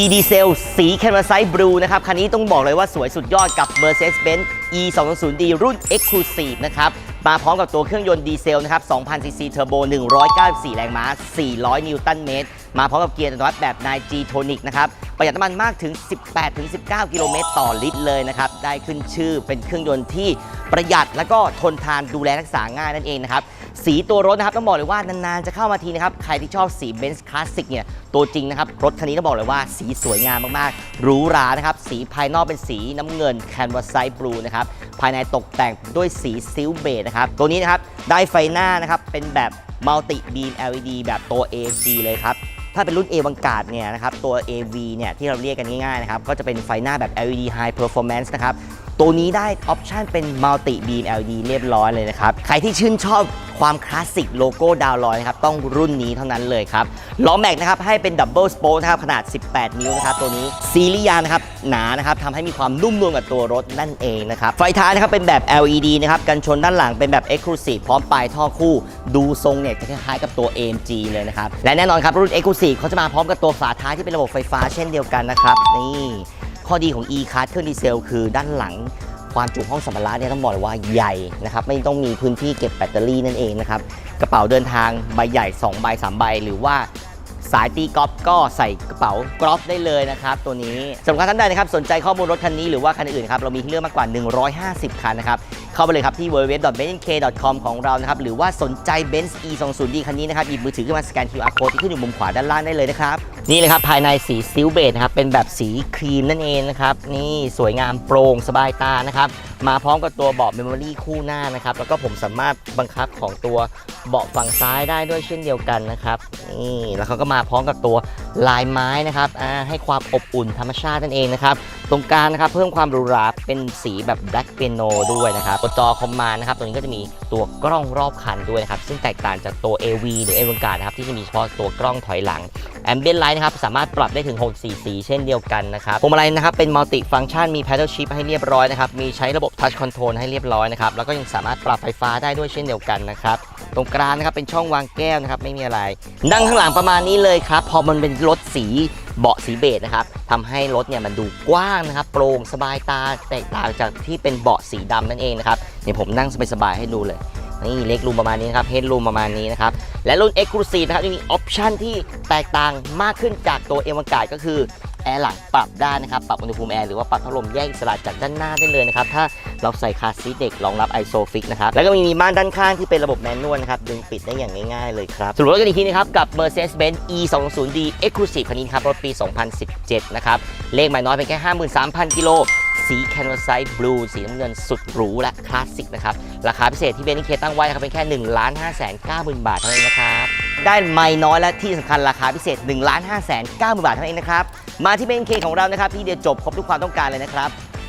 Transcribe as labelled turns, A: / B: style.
A: e d เซลสีแคนวาไซบลูนะครับ คันนี้ต้องบอกเลยว่าสวยสุดยอดกับ Mercedes-Benz e 2 0 0 d รุ่น Exclusive นะครับ มาพร้อมกับตัวเครื่องยนต์ดีเซลนะครับ2,000ซีซีเทอร์โบ 194 แรงม้า 400 นิวตันเมตร มาพร้อมกับเกียร์อัตโนมัติแบบ 9G Tonic นะครับ ประหยัดน้ำมันมากถึง 18-19 กิโลเมตรต่อลิตรเลยนะครับ ได้ขึ้นชื่อเป็นเครื่องยนต์ที่ประหยัดแล้วก็ทนทานดูแลรักษาง่ายนั่นเองนะครับ สีตัวรถนะครับต้องบอกเลยว่านานๆจะเข้ามาทีนะครับใครที่ชอบสีเบนซ์คลาสสิกเนี่ยตัวจริงนะครับรถคันนี้ต้องบอกเลยว่าสีสวยงามมากๆหรูหรานะครับสีภายนอกเป็นสีน้ำเงินแคนวาสไซบลูนะครับภายในตกแต่งด้วยสีซิลเบจนะครับตัวนี้นะครับได้ไฟหน้านะครับเป็นแบบมัลติบีม LED แบบตัว AMD เลยครับถ้าเป็นรุ่น A วังกาดเนี่ยนะครับตัว AV เนี่ยที่เราเรียกกันง่ายๆนะครับก็จะเป็นไฟหน้าแบบ LED High Performance นะครับ ตัวนี้ได้ออปชันเป็น Multi Beam LED เรียบร้อยเลยนะครับ ใครที่ชื่นชอบความคลาสสิกโลโก้ดาวลอยนะครับ ต้องรุ่นนี้เท่านั้นเลยครับ ล้อแม็กนะครับ ให้เป็นดับเบิลสโป e นะครับ ขนาด 18 นิ้วนะครับ ตัวนี้ซีรีส์ยานะครับ หนานะครับทำให้มีความนุ่มนวลกับตัวรถนั่นเองนะครับ ไฟท้ายนะครับ เป็นแบบ LED นะครับ กันชนด้านหลังเป็นแบบ Exclusive พร้อมปลายท่อคู่ ดูทรงเนี่ยจะคล้ายๆกับตัว AMG เลยนะครับ และแน่นอนครับรุ่น Exclusive เขาจะมาพร้อมกับตัวฝาท้ายที่เป็นระบบไฟฟ้าเช่นเดียวกันนะครับนี่ ข้อดีของ e-card เครื่องดีเซล คือด้านหลังความจุห้องสัมภาระเนี่ยต้องบอกเลยว่าใหญ่นะครับไม่ต้องมีพื้นที่เก็บแบตเตอรี่นั่นเองนะครับกระเป๋าเดินทางใบใหญ่2ใบ3ใบ หรือว่าสายตีกอล์ฟก็ใส่กระเป๋ากรอล์ฟได้เลยนะครับตัวนี้สำหรับท่านใดนะครับสนใจข้อมูลรถคันนี้หรือว่าคันอื่นครับเรามีให้เลือกมากกว่า 150 คันนะครับเข้าไปเลยครับที่ www.benzk.com ของเรานะครับหรือว่าสนใจ Benz e 2 0 d คันนี้นะครับหยิบมือถือขึ้นมาสแกน QR code ที่ขึ้นอยู่มุมขวาด้านล่างได้เลยนะครับ นี่เลยครับภายในสีซิลเบจนะครับเป็นแบบสีครีมนั่นเองนะครับนี่สวยงามโปร่งสบายตานะครับมาพร้อมกับตัวเบาะเมมโมรี่คู่หน้านะครับแล้วก็ผมสามารถบังคับของตัวเบาะฝั่งซ้ายได้ด้วยเช่นเดียวกันนะครับนี่แล้วเขาก็มาพร้อมกับตัวลายไม้นะครับให้ความอบอุ่นธรรมชาตินั่นเองนะครับตรงกลางนะครับเพิ่มความหรูหราเป็นสีแบบ Black Piano ด้วยนะครับตัวจอคอมมานด์นะครับตัวนี้ก็จะมีตัวกล้องรอบคันด้วยนะครับซึ่งแตกต่างจากตัว AV หรือ a v a n g a r d นะครับที่จะมีเฉพาะตัวกล้องถอยหลัง แอมเบียนไลท์นะครับสามารถปรับได้ถึง6สีสีเช่นเดียวกันนะครับพวงมาลัยนะครับเป็นมัลติฟัง c t ชันมี Paddle Shift ให้เรียบร้อยนะครับมีใช้ระบบ Touch Control ให้เรียบร้อยนะครับแล้วก็ยังสามารถปรับไฟฟ้าได้ด้วยเช่นเดียวกันนะครับตรงกลางนะครับเป็นช่องวางแก้วนะครับไม่มีอะไร นั่งข้างหลังประมาณนี้เลยครับพอมันเป็นรถสีเบาะสีเบจนะครับทำให้รถเนี่ยมันดูกว้างนะครับ โปร่งสบายตาแตกต่างจากที่เป็นเบาะสีดำนั่นเองนะครับเดี๋ยวผมนั่งสบายๆให้ดูเลย นี่เล็กรูมประมาณนี้นะครับเฮดรูมประมาณนี้นะครับ และรุ่น Exclusive นะครับยังมีออปชันที่แตกต่างมากขึ้นจากตัวเอวกาศก็คือแอร์หลังปรับได้นะครับ ปรับอุณหภูมิแอร์หรือว่าปรับพัดลมแยกอิสระจากด้านหน้าได้เลยนะครับ ถ้าเราใส่คาร์ซีเด็กรองรับไอโซฟิกนะครับ แล้วก็มีมีม่านด้านข้างที่เป็นระบบแมนนวลนะครับ ดึงปิดได้อย่างง่ายๆเลยครับ สรุปรถกันอีกทีนะครับ กับ Mercedes-Benz e 2 0 d Exclusive คันนี้ครับ รถปี 2017 นะครับ เลขหมายน้อยเป็นแค่ 53,000 กิโล สีแคนวาไซบลูสีน้ำเงินสุดหรูและคลาสสิกนะครับ ราคาพิเศษที่เบนซ์เคตั้งไว้นะครับเป็นแค่1 5 9 0 0 0 บาทเท่านั้นนะครับ ได้ไม่น้อยและที่สำคัญราคาพิเศษ 1 5 9 0 0 0 บาทเท่านั้นนะครับ มาที่เบนซ์เคของเรานะครับที่เดียวจบครบทุกความต้องการเลยนะครับ